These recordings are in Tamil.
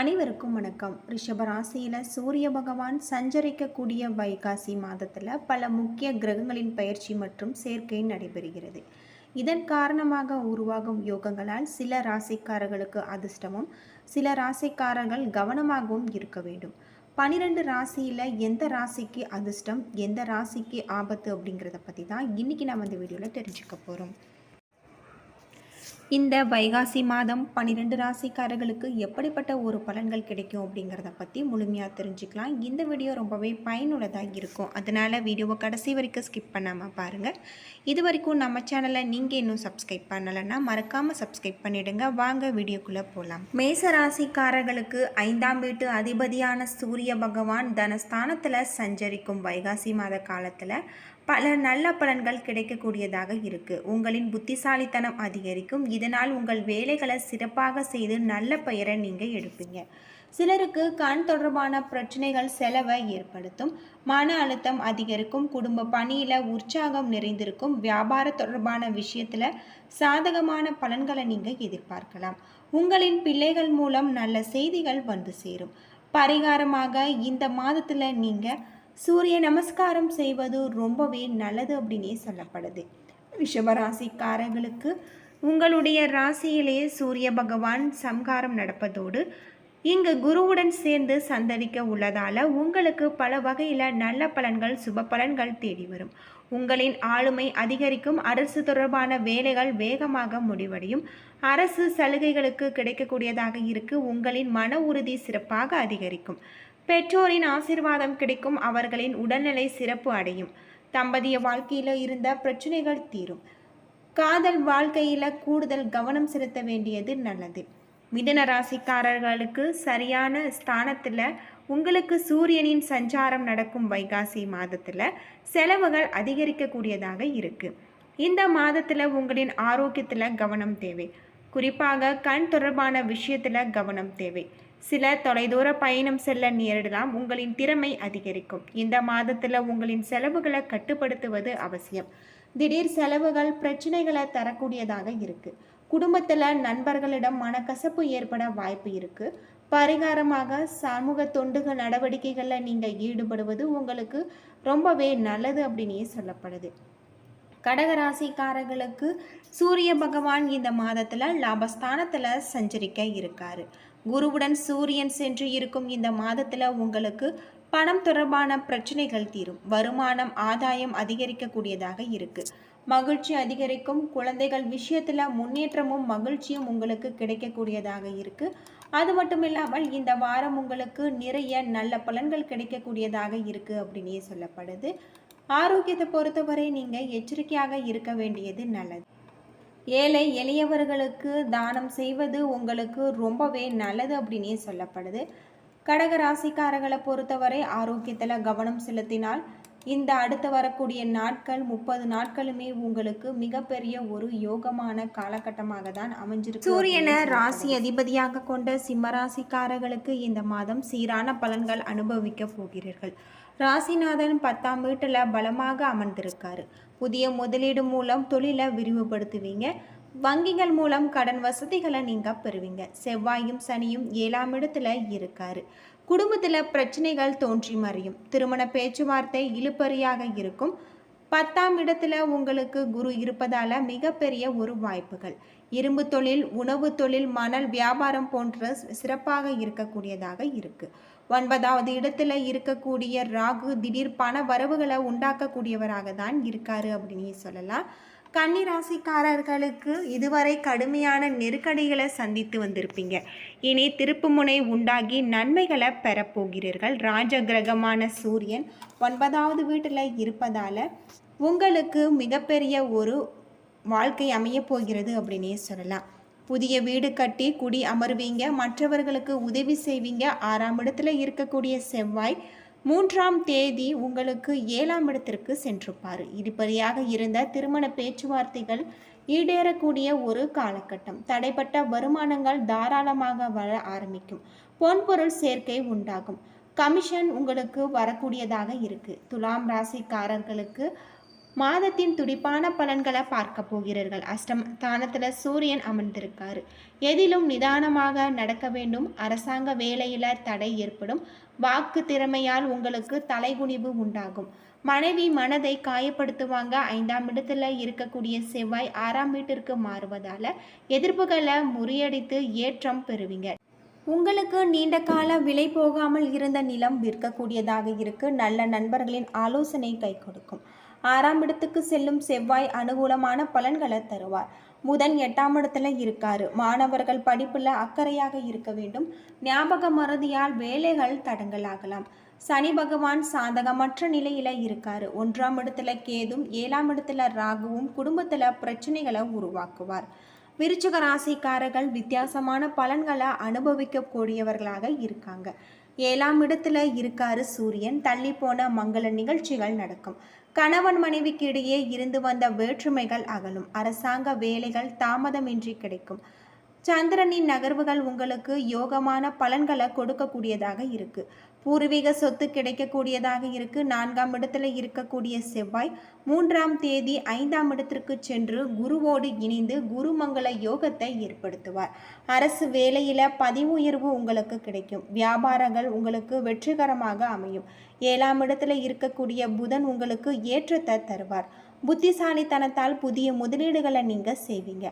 அனைவருக்கும் வணக்கம். ரிஷப ராசியில் சூரிய பகவான் சஞ்சரிக்கக்கூடிய வைகாசி மாதத்தில் பல முக்கிய கிரகங்களின் பயிற்சி மற்றும் சேர்க்கை நடைபெறுகிறது. இதன் காரணமாக உருவாகும் யோகங்களால் சில ராசிக்காரர்களுக்கு அதிர்ஷ்டமும் சில ராசிக்காரர்கள் கவனமாகவும் இருக்க வேண்டும். பனிரெண்டு ராசியில் எந்த ராசிக்கு அதிர்ஷ்டம் எந்த ராசிக்கு ஆபத்து அப்படிங்கிறத பற்றி தான் இன்றைக்கி நம்ம இந்த வீடியோவில் தெரிஞ்சுக்க போகிறோம் இந்த வைகாசி மாதம் பன்னிரெண்டு ராசிக்காரர்களுக்கு எப்படிப்பட்ட ஒரு பலன்கள் கிடைக்கும் அப்படிங்கிறத பற்றி முழுமையாக தெரிஞ்சுக்கலாம். இந்த வீடியோ ரொம்பவே பயனுள்ளதாக இருக்கும். அதனால் வீடியோவை கடைசி வரைக்கும் ஸ்கிப் பண்ணாமல் பாருங்கள் இது வரைக்கும் நம்ம சேனலை நீங்கள் இன்னும் சப்ஸ்கிரைப் பண்ணலைன்னா மறக்காமல் சப்ஸ்கிரைப் பண்ணிவிடுங்க வாங்க வீடியோக்குள்ளே போகலாம் மேச ராசிக்காரர்களுக்கு ஐந்தாம் வீட்டு அதிபதியான சூரிய பகவான் தனஸ்தானத்தில் சஞ்சரிக்கும் வைகாசி மாத காலத்தில் பல நல்ல பலன்கள் கிடைக்கக்கூடியதாக இருக்குது உங்களின் புத்திசாலித்தனம் அதிகரிக்கும். இதனால் உங்கள் வேலைகளை சிறப்பாக செய்து நல்ல பெயரை நீங்கள் எடுப்பீங்க. சிலருக்கு கண் தொடர்பான பிரச்சனைகள் செலவை ஏற்படுத்தும். மன அழுத்தம் அதிகரிக்கும். குடும்ப பணியில் உற்சாகம் நிறைந்திருக்கும். வியாபார தொடர்பான விஷயத்தில் சாதகமான பலன்களை நீங்கள் எதிர்பார்க்கலாம். உங்களின் பிள்ளைகள் மூலம் நல்ல செய்திகள் வந்து சேரும். பரிகாரமாக இந்த மாதத்தில் நீங்கள் சூரிய நமஸ்காரம் செய்வது ரொம்பவே நல்லது அப்படின்னே சொல்லப்படுது. ரிஷபராசிக்காரர்களுக்கு உங்களுடைய ராசியிலேயே சூரிய பகவான் சம்காரம் நடப்பதோடு இங்கு குருவுடன் சேர்ந்து சந்தரிக்க உள்ளதால் உங்களுக்கு பல வகையில் நல்ல பலன்கள் சுப பலன்கள் தேடி வரும். உங்களின் ஆளுமை அதிகரிக்கும் அரசு தொடர்பான வேலைகள் வேகமாக முடிவடையும். அரசு சலுகைகளுக்கு கிடைக்கக்கூடியதாக இருக்கு உங்களின் மன உறுதி சிறப்பாக அதிகரிக்கும். பெற்றோரின் ஆசிர்வாதம் கிடைக்கும் அவர்களின் உடல்நிலை சிறப்பு அடையும். தம்பதிய வாழ்க்கையில் இருந்த பிரச்சனைகள் தீரும். காதல் வாழ்க்கையில் கூடுதல் கவனம் செலுத்த வேண்டியது நல்லது. மிதன ராசிக்காரர்களுக்கு சரியான ஸ்தானத்தில் உங்களுக்கு சூரியனின் சஞ்சாரம் நடக்கும் வைகாசி மாதத்தில் செலவுகள் அதிகரிக்கக்கூடியதாக இருக்குது இந்த மாதத்தில் உங்களின் ஆரோக்கியத்தில் கவனம் தேவை. குறிப்பாக கண் தொடர்பான விஷயத்தில் கவனம் தேவை. சில தொலைதூர பயணம் செல்ல நேரிடலாம். உங்களின் திறமை அதிகரிக்கும். இந்த மாதத்தில் உங்களின் செலவுகளை கட்டுப்படுத்துவது அவசியம். திடீர் செலவுகள் பிரச்சனைகளை தரக்கூடியதாக இருக்குது குடும்பத்தில் நண்பர்களிடம் மனக்கசப்பு ஏற்பட வாய்ப்பு இருக்குது பரிகாரமாக சமூக தொண்டுகள் நடவடிக்கைகளில் நீங்கள் ஈடுபடுவது உங்களுக்கு ரொம்பவே நல்லது அப்படின்னே சொல்லப்படுது. கடகராசிக்காரர்களுக்கு சூரிய பகவான் இந்த மாதத்தில் லாபஸ்தானத்தில் சஞ்சரிக்க இருக்காரு. குருவுடன் சூரியன் சென்று இருக்கும் இந்த மாதத்தில் உங்களுக்கு பணம் தொடர்பான பிரச்சனைகள் தீரும். வருமானம் ஆதாயம் அதிகரிக்கக்கூடியதாக இருக்கு. மகிழ்ச்சி அதிகரிக்கும். குழந்தைகள் விஷயத்தில் முன்னேற்றமும் மகிழ்ச்சியும் உங்களுக்கு கிடைக்கக்கூடியதாக இருக்கு. அது மட்டும் இல்லாமல் இந்த வாரம் உங்களுக்கு நிறைய நல்ல பலன்கள் கிடைக்கக்கூடியதாக இருக்கு அப்படின்னே சொல்லப்படுது. ஆரோக்கியத்தை பொறுத்தவரை நீங்கள் எச்சரிக்கையாக இருக்க வேண்டியது நல்லது. ஏழை எளியவர்களுக்கு தானம் செய்வது உங்களுக்கு ரொம்பவே நல்லது அப்படின்னே சொல்லப்படுது. கடக ராசிக்காரர்களை பொறுத்தவரை ஆரோக்கியத்தில் கவனம் செலுத்தினால் இந்த அடுத்து வரக்கூடிய நாட்கள் முப்பது நாட்களுமே உங்களுக்கு மிகப்பெரிய ஒரு யோகமான காலகட்டமாக தான் அமைஞ்சிருக்கு. சூரியனை ராசி அதிபதியாக கொண்ட சிம்மராசிக்காரர்களுக்கு இந்த மாதம் சீரான பலன்கள் அனுபவிக்க போகிறீர்கள். ராசிநாதன் பத்தாம் வீட்டில் பலமாக அமர்ந்திருக்காரு. புதிய முதலீடு மூலம் தொழிலை விரிவுபடுத்துவீங்க. வங்கிகள் மூலம் கடன் வசதிகளை நீங்கள் பெறுவீங்க. செவ்வாயும் சனியும் ஏழாம் இடத்துல இருக்காரு. குடும்பத்தில் பிரச்சனைகள் தோன்றி மறையும். திருமண பேச்சுவார்த்தை இழுப்பறியாக இருக்கும். பத்தாம் இடத்துல உங்களுக்கு குரு இருப்பதால் மிகப்பெரிய ஒரு வாய்ப்புகள். இரும்பு தொழில் உணவு தொழில் மணல் வியாபாரம் போன்ற சிறப்பாக இருக்கக்கூடியதாக இருக்குது ஒன்பதாவது இடத்துல இருக்கக்கூடிய ராகு திடீர் பண வரவுகளை உண்டாக்கக்கூடியவராக தான் இருக்காரு அப்படின்னு சொல்லலாம். கன்னிராசிக்காரர்களுக்கு இதுவரை கடுமையான நெருக்கடிகளை சந்தித்து வந்திருப்பீங்க. இனி திருப்புமுனை உண்டாகி நன்மைகளை பெறப்போகிறீர்கள் ராஜ கிரகமான சூரியன் ஒன்பதாவது வீட்டில் இருப்பதால் உங்களுக்கு மிகப்பெரிய ஒரு வாழ்க்கை அமைய போகிறது அப்படின்னே சொல்லலாம். புதிய வீடு கட்டி குடி அமர்வீங்க மற்றவர்களுக்கு உதவி செய்வீங்க. ஆறாம் இடத்துல இருக்கக்கூடிய செவ்வாய் மூன்றாம் தேதி உங்களுக்கு ஏழாம் இடத்திற்கு சென்றிருப்பார். இருபடியாக இருந்த திருமண பேச்சுவார்த்தைகள் ஈடேறக்கூடிய ஒரு காலகட்டம். தடைப்பட்ட வருமானங்கள் தாராளமாக வர ஆரம்பிக்கும். பொன்பொருள் சேர்க்கை உண்டாகும். கமிஷன் உங்களுக்கு வரக்கூடியதாக இருக்கு. துலாம் ராசிக்காரர்களுக்கு மாதத்தின் துடிப்பான பலன்களை பார்க்க போகிறீர்கள். அஷ்டம ஸ்தானத்தில் சூரியன் அமர்ந்திருக்காரு. எதிலும் நிதானமாக நடக்க வேண்டும். அரசாங்க வேலையில் தடை ஏற்படும். வாக்கு திறமையால் உங்களுக்கு தலைகுனிவு உண்டாகும். மனைவி மனதை காயப்படுத்துவாங்க. ஐந்தாம் இடத்துல இருக்கக்கூடிய செவ்வாய் ஆறாம் வீட்டிற்கு மாறுவதால எதிர்ப்புகளை முறியடித்து ஏற்றம் பெறுவீங்க. உங்களுக்கு நீண்ட கால விலை போகாமல் இருந்த நிலம் விற்கக்கூடியதாக இருக்கு. நல்ல நண்பர்களின் ஆலோசனை கை கொடுக்கும். ஆறாம் இடத்துக்கு செல்லும் செவ்வாய் அனுகூலமான பலன்களை தருவார். புதன் எட்டாம் இடத்துல இருக்காரு. மாணவர்கள் படிப்புல அக்கறையாக இருக்க வேண்டும். ஞாபக மறதியால் வேலைகள் தடங்கலாகலாம். சனி பகவான் சாதகமற்ற நிலையில இருக்காரு. ஒன்றாம் இடத்துல கேதும் ஏழாம் இடத்துல ராகுவும் குடும்பத்துல பிரச்சனைகளை உருவாக்குவார். விருச்சிக ராசிக்காரர்கள் வித்தியாசமான பலன்களை அனுபவிக்கக்கூடியவர்களாக இருக்காங்க. ஏழாம் இடத்துல இருக்காரு சூரியன். தள்ளி போன மங்கள நிகழ்ச்சிகள் நடக்கும். கணவன் மனைவிக்கு இடையே இருந்து வந்த வேற்றுமைகள் அகலும். அரசாங்க வேலைகள் தாமதமின்றி கிடைக்கும். சந்திரனின் நகர்வுகள் உங்களுக்கு யோகமான பலன்களை கொடுக்கக்கூடியதாக இருக்கு. பூர்வீக சொத்து கிடைக்கக்கூடியதாக இருக்கு. நான்காம் இடத்துல இருக்கக்கூடிய செவ்வாய் மூன்றாம் தேதி ஐந்தாம் இடத்திற்கு சென்று குருவோடு இணைந்து குருமங்கள யோகத்தை ஏற்படுத்துவார். அரசு வேலையில பதிவு உயர்வு உங்களுக்கு கிடைக்கும். வியாபாரங்கள் உங்களுக்கு வெற்றிகரமாக அமையும். ஏழாம் இடத்துல இருக்கக்கூடிய புதன் உங்களுக்கு ஏற்றத்தை தருவார். புத்திசாலித்தனத்தால் புதிய முதலீடுகளை நீங்க செய்வீங்க.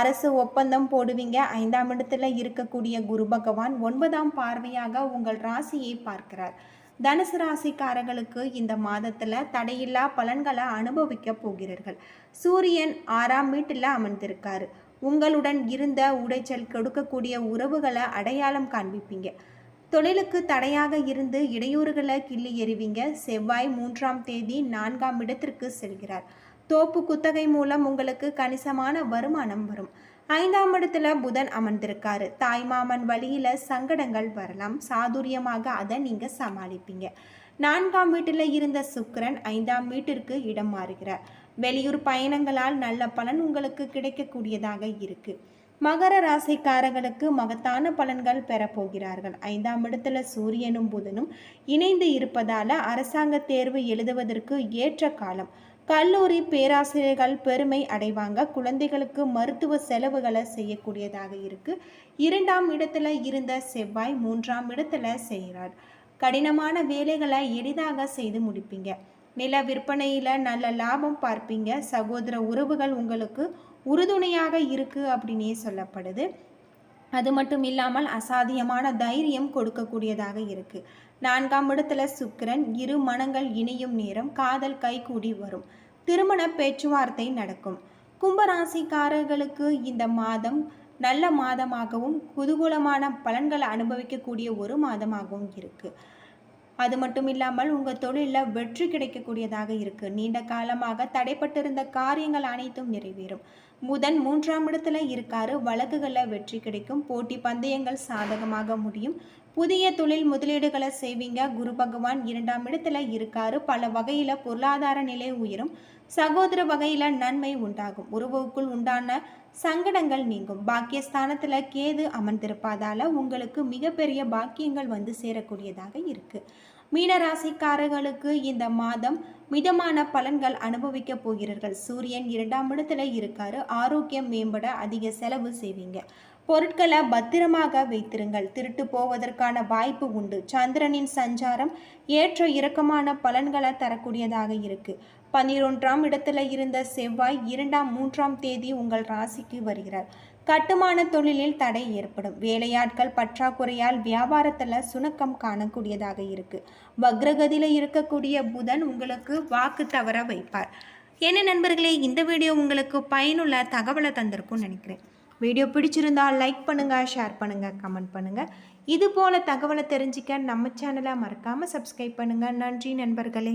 அரசு ஒப்பந்தம் போடுவீங்க. ஐந்தாம் இடத்துல இருக்கக்கூடிய குரு பகவான் ஒன்பதாம் பார்வையாக உங்கள் ராசியை பார்க்கிறார். தனுசு ராசிக்காரர்களுக்கு இந்த மாதத்தில் தடையில்லா பலன்களை அனுபவிக்க போகிறீர்கள். சூரியன் ஆறாம் வீட்டில் அமர்ந்திருக்காரு. உங்களுடன் இருந்த உடைச்சல் கொடுக்கக்கூடிய உறவுகளை அடையாளம் காண்பிப்பீங்க. தொழிலுக்கு தடையாக இருந்து இடையூறுகளை கிள்ளி எறிவீங்க. செவ்வாய் மூன்றாம் தேதி நான்காம் இடத்திற்கு செல்கிறார். தோப்பு குத்தகை மூலம் உங்களுக்கு கணிசமான வருமானம் வரும். ஐந்தாம் இடத்துல புதன் அமர்ந்திருக்காரு. தாய்மாமன் வழியில சங்கடங்கள் வரலாம். சாதுரியமாக அதை நீங்க சமாளிப்பீங்க. நான்காம் வீட்டில் இருந்த சுக்கரன் ஐந்தாம் வீட்டிற்கு இடம் மாறுகிறார். வெளியூர் பயணங்களால் நல்ல பலன் உங்களுக்கு கிடைக்கக்கூடியதாக இருக்கு. மகர ராசிக்காரர்களுக்கு மகத்தான பலன்கள் பெறப்போகிறார்கள் ஐந்தாம் இடத்துல சூரியனும் புதனும் இணைந்து இருப்பதால அரசாங்க தேர்வு எழுதுவதற்கு ஏற்ற காலம். கல்லூரி பேராசிரியர்கள் பெருமை அடைவாங்க. குழந்தைகளுக்கு மருத்துவ செலவுகளை செய்யக்கூடியதாக இருக்குது இரண்டாம் இடத்துல இருந்த செவ்வாய் மூன்றாம் இடத்துல செய்கிறார். கடினமான வேலைகளை எளிதாக செய்து முடிப்பீங்க. நில விற்பனையில் நல்ல லாபம் பார்ப்பீங்க. சகோதர உறவுகள் உங்களுக்கு உறுதுணையாக இருக்கு அப்படின்னே சொல்லப்படுது. அது மட்டும் இல்லாமல் அசாத்தியமான தைரியம் கொடுக்கக்கூடியதாக இருக்கு. நான்காம் இடத்துல சுக்கிரன் இரு மனங்கள் இணையும் நேரம் காதல் கைகூடி வரும். திருமண பேச்சுவார்த்தை நடக்கும். கும்பராசிக்காரர்களுக்கு இந்த மாதம் நல்ல மாதமாகவும் குதூகூலமான பலன்களை அனுபவிக்கக்கூடிய ஒரு மாதமாகவும் இருக்கு. அது மட்டும் இல்லாமல் உங்கள் தொழிலில் வெற்றி கிடைக்கக்கூடியதாக இருக்கு. நீண்ட காலமாக தடைப்பட்டிருந்த காரியங்கள் அனைத்தும் நிறைவேறும். புதன் மூன்றாம் இடத்துல இருக்காரு. வழக்குகளில் வெற்றி கிடைக்கும். போட்டி பந்தயங்கள் சாதகமாக முடியும். புதிய தொழில் முதலீடுகளை செய்வீங்க. குரு பகவான் இரண்டாம் இடத்துல இருக்காரு. பல வகையில் பொருளாதார நிலை உயரும். சகோதர வகையில் நன்மை உண்டாகும். உறவுக்குள் உண்டான சங்கடங்கள் நீங்கும். பாக்கியஸ்தானத்தில் கேது அமர்ந்திருப்பதால உங்களுக்கு மிகப்பெரிய பாக்கியங்கள் வந்து சேரக்கூடியதாக இருக்கு. மீனராசிக்காரர்களுக்கு இந்த மாதம் மிதமான பலன்கள் அனுபவிக்க போகிறீர்கள். சூரியன் இரண்டாம் இடத்துல இருக்காரு. ஆரோக்கியம் மேம்பட அதிக செலவு செய்வீங்க. பொருட்களை பத்திரமாக வைத்திருங்கள். திருட்டு போவதற்கான வாய்ப்பு உண்டு. சந்திரனின் சஞ்சாரம் ஏற்ற இறக்கமான பலன்களை தரக்கூடியதாக இருக்கு. பன்னிரொன்றாம் இடத்துல இருந்த செவ்வாய் இரண்டாம் மூன்றாம் தேதி உங்கள் ராசிக்கு வருகிறார். கட்டுமான தொழிலில் தடை ஏற்படும். வேலையாட்கள் பற்றாக்குறையால் வியாபாரத்தில் சுணக்கம் காணக்கூடியதாக இருக்கு. வக்ரகதியில் இருக்கக்கூடிய புதன் உங்களுக்கு வாக்கு தவற வைப்பார். என்ன நண்பர்களே இந்த வீடியோ உங்களுக்கு பயனுள்ள தகவலை தந்திருக்கும்னு நினைக்கிறேன். வீடியோ பிடிச்சிருந்தால் லைக் பண்ணுங்கள் ஷேர் பண்ணுங்கள் கமெண்ட் பண்ணுங்கள் இது போல் தகவலை தெரிஞ்சிக்க நம்ம சேனலை மறக்காமல் சப்ஸ்கிரைப் பண்ணுங்கள் நன்றி நண்பர்களே.